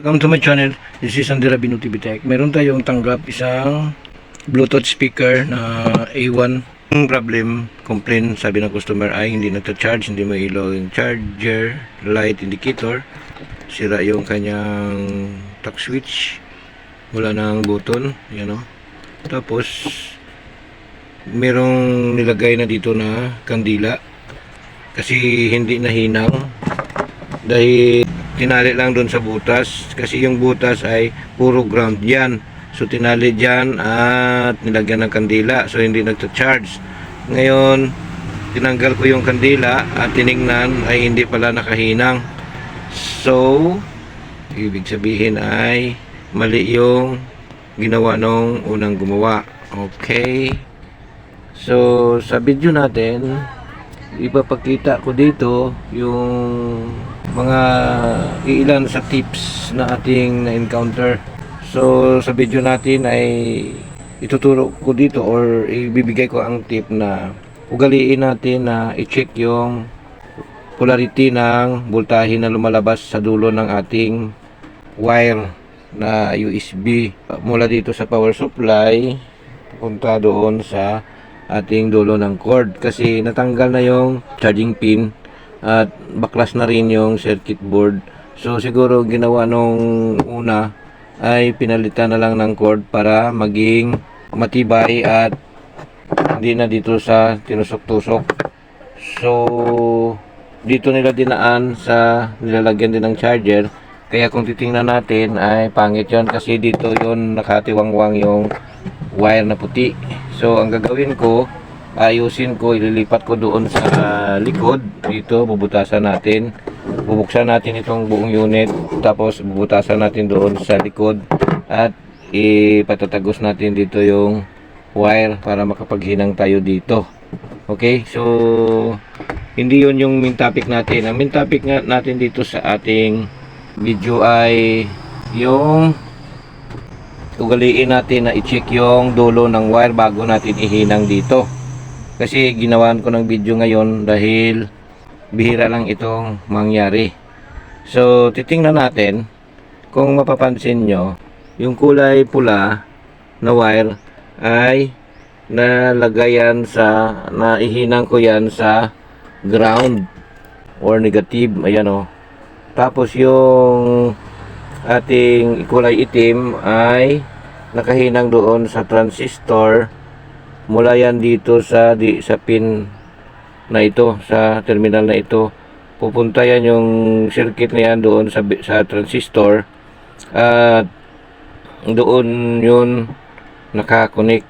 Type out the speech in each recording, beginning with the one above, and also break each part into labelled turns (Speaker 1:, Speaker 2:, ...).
Speaker 1: Welcome to my channel. This is Andira Binu TV Tech. Meron tayong tanggap isang Bluetooth speaker na A1. Ang problem, complaint sabi ng customer ay hindi nagta-charge, hindi may ilaw yung charger, light indicator. Sira yung kanyang touch switch. Wala nang button, yan o. Tapos, merong nilagay na dito na kandila. Kasi hindi nahinang dahil tinali lang doon sa butas. Kasi yung butas ay puro ground yan. So tinali dyan at nilagyan ng kandila. So hindi nagta-charge ngayon tinanggal ko yung kandila at tiningnan ay hindi pala nakahinang. So ibig sabihin ay mali yung ginawa nung unang gumawa. Okay. So sa video natin ipapakita ko dito yung mga iilan sa tips na ating na-encounter. So, sa video natin ay ituturo ko dito or ibibigay ko ang tip na ugaliin natin na i-check yung polarity ng voltahe na lumalabas sa dulo ng ating wire na USB mula dito sa power supply punta doon sa ating dulo ng cord kasi natanggal na yung charging pin at baklas na rin yung circuit board. So siguro ginawa nung una ay pinalitan na lang ng cord para maging matibay at hindi na dito sa tinusok-tusok. So dito nila dinaan sa nilalagyan din ng charger. Kaya kung titingnan natin ay pangit yon kasi dito yon nakatiwangwang yung wire na puti. So ang gagawin ko ayusin ko ililipat ko doon sa likod. Dito bubutasan natin. Bubuksan natin itong buong unit. Tapos bubutasan natin doon sa likod. At ipatatagos natin dito yung wire para makapaghinang tayo dito. Okay? So hindi yon yung main topic natin. Ang main topic natin dito sa ating video ay yung ugaliin natin na i-check yung dulo ng wire bago natin ihinang dito kasi ginawan ko ng video ngayon dahil bihira lang itong mangyari. So titingnan natin kung mapapansin nyo yung kulay pula na wire ay nalagayan sa naihinang ko yan sa ground or negative ayan o. Tapos yung ating kulay itim ay nakahinang doon sa transistor mula yan dito sa di, sa pin na ito sa terminal na ito pupunta yan yung circuit na yan doon sa sa transistor. At doon yun nakakonect.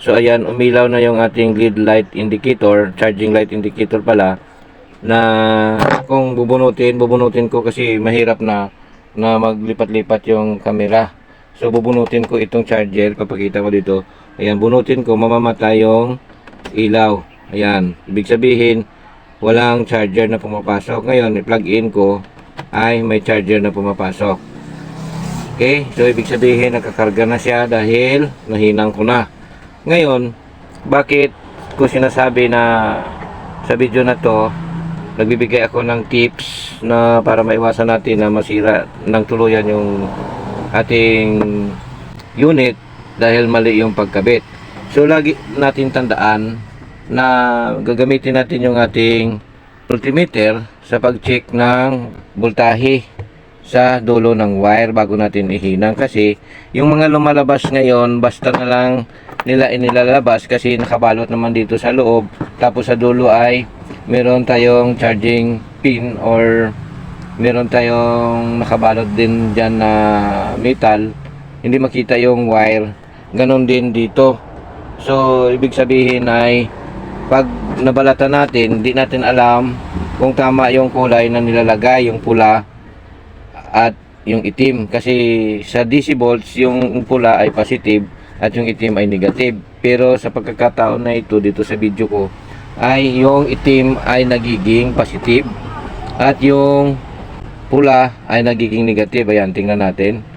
Speaker 1: So ayan umilaw na yung ating lead light indicator charging light indicator pala na kung bubunutin bubunutin ko kasi mahirap na na maglipat-lipat yung camera so bubunutin ko itong charger papakita ko dito ayan bunutin ko mamamatay yung ilaw. Ayan ibig sabihin walang charger na pumapasok. Ngayon i-plug in ko ay may charger na pumapasok. Okay so ibig sabihin nakakarga na siya dahil nahinang ko na. Ngayon bakit ko sinasabi na sa video na to nagbibigay ako ng tips na para maiwasan natin na masira ng tuluyan yung ating unit dahil mali yung pagkabit. So lagi natin tandaan na gagamitin natin yung ating multimeter sa pag-check ng voltahe sa dulo ng wire bago natin ihinang. Kasi yung mga lumalabas ngayon basta na lang nila inilalabas kasi nakabalot naman dito sa loob. Tapos sa dulo ay meron tayong charging pin or meron tayong nakabalot din dyan na metal. Hindi makita yung wire ganon din dito. So ibig sabihin ay pag nabalatan natin hindi natin alam kung tama yung kulay na nilalagay yung pula at yung itim. Kasi sa DC volts yung pula ay positive at yung itim ay negative. Pero sa pagkakataon na ito dito sa video ko ay yung itim ay nagiging positive at yung pula ay nagiging negative. Ayan tingnan natin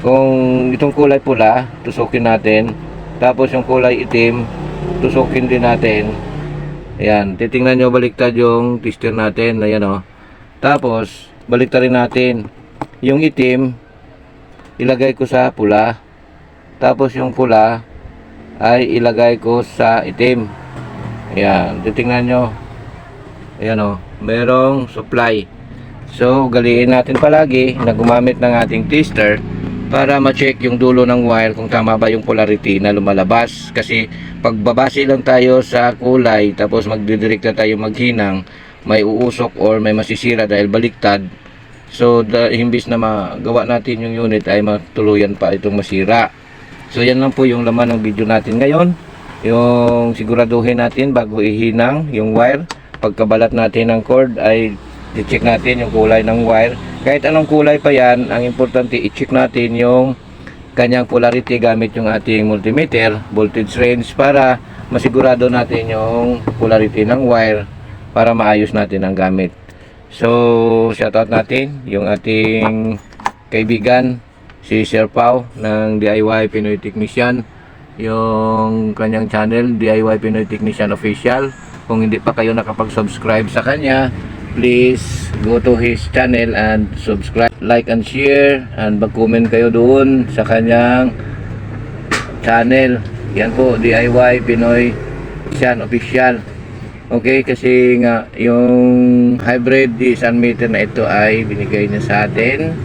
Speaker 1: kung itong kulay pula tusukin natin tapos yung kulay itim tusukin din natin ayan titingnan nyo baliktad yung tester natin ayan o tapos baliktarin natin yung itim ilagay ko sa pula. Tapos yung pula ay ilagay ko sa itim. Ayan, titingnan nyo. Ayan o, merong supply. So, galiin natin palagi na gumamit ng ating tester para ma-check yung dulo ng wire kung tama ba yung polarity na lumalabas. Kasi pagbabase lang tayo sa kulay tapos magdidirect na tayo maghinang, may uusok or may masisira dahil baliktad. So, da, imbis na magawa natin yung unit ay matuluyan pa itong masira. So, yan lang po yung laman ng video natin ngayon. Yung siguraduhin natin bago ihinang yung wire. Pagkabalat natin ng cord ay i-check natin yung kulay ng wire. Kahit anong kulay pa yan, ang importante i-check natin yung kanyang polarity gamit yung ating multimeter, voltage range para masigurado natin yung polarity ng wire para maayos natin ang gamit. So, shoutout natin yung ating kaibigan si Sir Pau ng DIY Pinoy Technician yung kanyang channel DIY Pinoy Technician Official kung hindi pa kayo nakapag-subscribe sa kanya please go to his channel and subscribe like and share and mag-comment kayo doon sa kanyang channel yan po DIY Pinoy Technician Official Okay, kasi nga yung hybrid isang meter na ito ay binigay niya sa atin.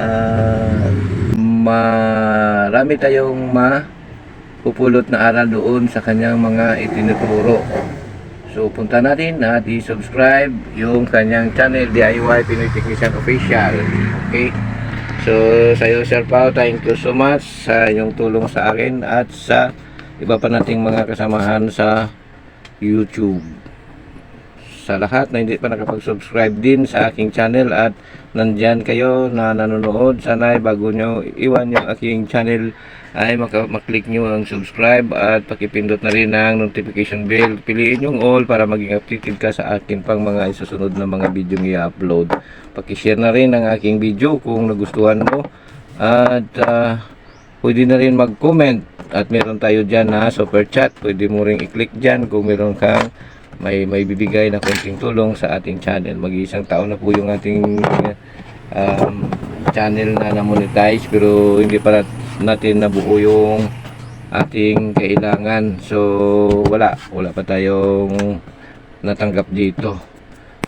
Speaker 1: Ah, marami tayong mapupulot na aral doon sa kanyang mga itinuturo. So, punta natin at i-subscribe yung kanyang channel DIY Pinoy Technician Official. Okay? So, sa iyo, Sir Pao, thank you so much sa inyong tulong sa akin at sa iba pa nating mga kasamahan sa YouTube. Sa lahat na hindi pa nakapag-subscribe din sa aking channel at nandyan kayo na nanonood, sana ay bago nyo iwan yung aking channel ay maklik nyo ang subscribe at pakipindot na rin ang notification bell. Piliin yung all para maging updated ka sa akin pang mga isusunod na mga video i-upload. Pakishare na rin ang aking video kung nagustuhan mo at ah, pwede na rin mag-comment at meron tayo dyan na super chat pwede mo rin i-click dyan kung meron kang may may bibigay na konting tulong sa ating channel mag-iisang taon na po yung ating um, channel na na-monetize pero hindi pa nat- natin nabuo yung ating kailangan so wala wala pa tayong natanggap dito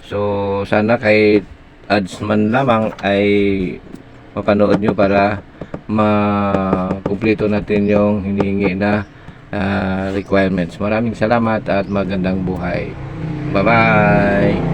Speaker 1: so sana kahit ads man lamang ay mapanood nyo para makumpleto natin yung hinihingi na ah, requirements. Maraming salamat at magandang buhay. Bye-bye!